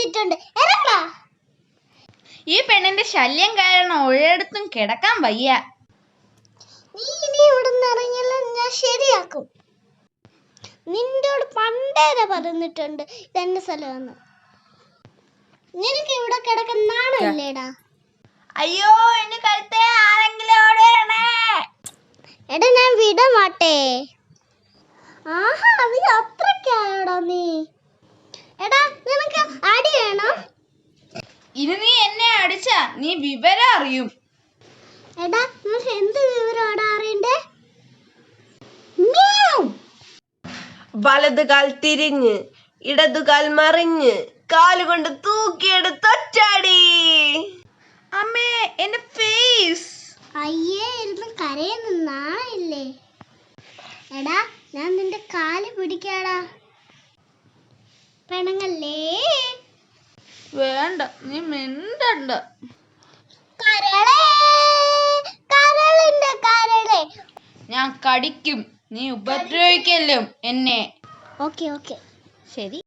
പറഞ്ഞിട്ടുണ്ട് ഇറങ്ങടാ. ഈ പെണ്ണിന്റെ ശല്യം കാരണം ഒരിടത്തും കിടക്കാൻ വയ്യ. നീ ഇനി ഇവിടുന്ന് ഇറങ്ങിയാലും ഞാൻ ശരിയാക്കും. നിന്നോട് പണ്ടേരെ പറഞ്ഞിട്ടുണ്ട് ഇതെന്റെ സ്ഥലമെന്ന്. നിനക്ക് ഇവിടെ കിടക്കുന്ന അയ്യോ എന്റെ കഴുത്തെ ആരെങ്കിലും ഓടണേ എടാ ഞാൻ വിടമാട്ടേ ആഹാ നീ അത്രക്കായോടാ എന്നെ അടിച്ച നീ വിവരം അറിയും. എടാ എന്ത് വിവരമാടാ അറിയണ്ടേ? വലതുകാൽ തിരിഞ്ഞ് ഇടതുകാൽ മറിഞ്ഞ് കാലുകൊണ്ട് തൂക്കിയെടുത്തൊറ്റടി അമ്മേ എന്റെ ഫേസ് അയ്യേ ഇരുന്ന് കരയുന്ന നാളില്ലേ എടാ ഞാൻ നിന്റെ കാൽ പിടിക്കാടാ. പെണങ്ങല്ലേ വേണ്ട നീ മിണ്ടണ്ട. ഞാൻ കടിക്കും നീ ഉപദ്രവിക്കല്ലോ എന്നെ. Okay okay. ശരി.